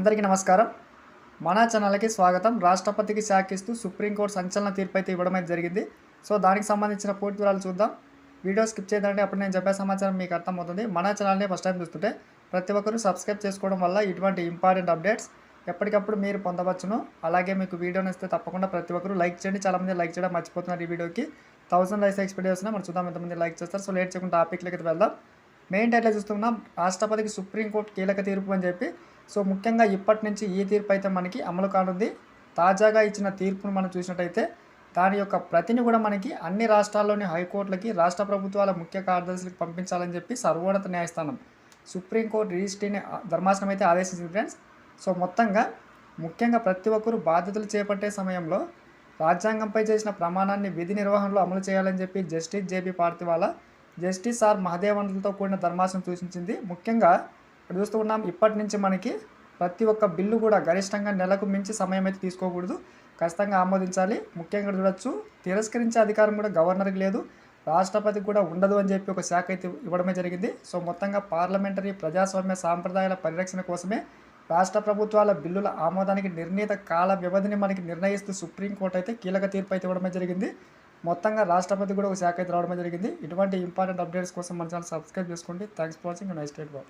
అందరికీ నమస్కారం. మన ఛానల్కి స్వాగతం. రాష్ట్రపతికి శాఖిస్తూ సుప్రీంకోర్టు సంచలన తీర్పు అయితే ఇవ్వడం అయితే జరిగింది. సో దానికి సంబంధించిన పూర్తి వివరాలు చూద్దాం. వీడియో స్కిప్ చేయదంటే అప్పుడు నేను చెప్పే సమాచారం మీకు అర్థమవుతుంది. మన ఛానల్ని ఫస్ట్ టైం చూస్తుంటే ప్రతి ఒక్కరూ సబ్స్క్రైబ్ చేసుకోవడం వల్ల ఇటువంటి ఇంపార్టెంట్ అప్డేట్స్ ఎప్పటికప్పుడు మీరు పొందవచ్చును. అలాగే మీకు వీడియో ఇస్తే తప్పకుండా ప్రతి ఒక్కరూ లైక్ చేయండి. చాలామంది లైక్ చేయడం మర్చిపోతున్నారు ఈ వీడియోకి. థౌసండ్ లైక్స్ ఎక్స్పెక్ట్ చేస్తున్నా మనం చూద్దాం ఎంతమంది లైక్ చేస్తారు. సో లేట్ చేయకుండా టాపిక్లకి వెళ్దాం. మెయిన్ టైట్లో చూస్తున్నాం. రాష్ట్రపతికి సుప్రీంకోర్టు కీలక తీర్పు అని చెప్పి సో ముఖ్యంగా ఇప్పటి నుంచి ఈ తీర్పు అయితే మనకి అమలు కానుంది. తాజాగా ఇచ్చిన తీర్పును మనం చూసినట్టయితే దాని యొక్క ప్రతిని కూడా మనకి అన్ని రాష్ట్రాల్లోని హైకోర్టులకి రాష్ట్ర ప్రభుత్వాల ముఖ్య కార్యదర్శులకు పంపించాలని చెప్పి సర్వోన్నత న్యాయస్థానం సుప్రీంకోర్టు రిజిస్ట్రీని ధర్మాసనం అయితే ఆదేశించింది ఫ్రెండ్స్. సో మొత్తంగా ముఖ్యంగా ప్రతి ఒక్కరు బాధ్యతలు చేపట్టే సమయంలో రాజ్యాంగంపై చేసిన ప్రమాణాన్ని విధి నిర్వహణలో అమలు చేయాలని చెప్పి justice J B Pardiwala justice R మహదేవన్లతో కూడిన ధర్మాసనం సూచించింది. ముఖ్యంగా ఇక్కడ చూస్తూ ఉన్నాం ఇప్పటి నుంచి మనకి ప్రతి ఒక్క బిల్లు కూడా గరిష్టంగా నెలకు మించి సమయం అయితే తీసుకోకూడదు. ఖచ్చితంగా ఆమోదించాలి. ముఖ్యంగా చూడొచ్చు తిరస్కరించే అధికారం కూడా గవర్నర్కి లేదు. రాష్ట్రపతికి కూడా ఉండదు అని చెప్పి ఒక శాఖ అయితే ఇవ్వడమే జరిగింది. సో మొత్తంగా పార్లమెంటరీ ప్రజాస్వామ్య సాంప్రదాయాల పరిరక్షణ కోసమే రాష్ట్ర ప్రభుత్వాల బిల్లుల ఆమోదానికి నిర్ణీత కాల వ్యవధిని మనకి నిర్ణయిస్తూ సుప్రీంకోర్టు అయితే కీలక తీర్పు అయితే ఇవ్వడమే జరిగింది. మొత్తంగా రాష్ట్రపతి కూడా ఒక శాఖ అయితే రావడమే జరిగింది. ఇటువంటి ఇంపార్టెంట్ అప్డేట్స్ కోసం మన ఛానల్ సబ్స్క్రైబ్ చేసుకోండి. Thanks for watching. Nice state Babu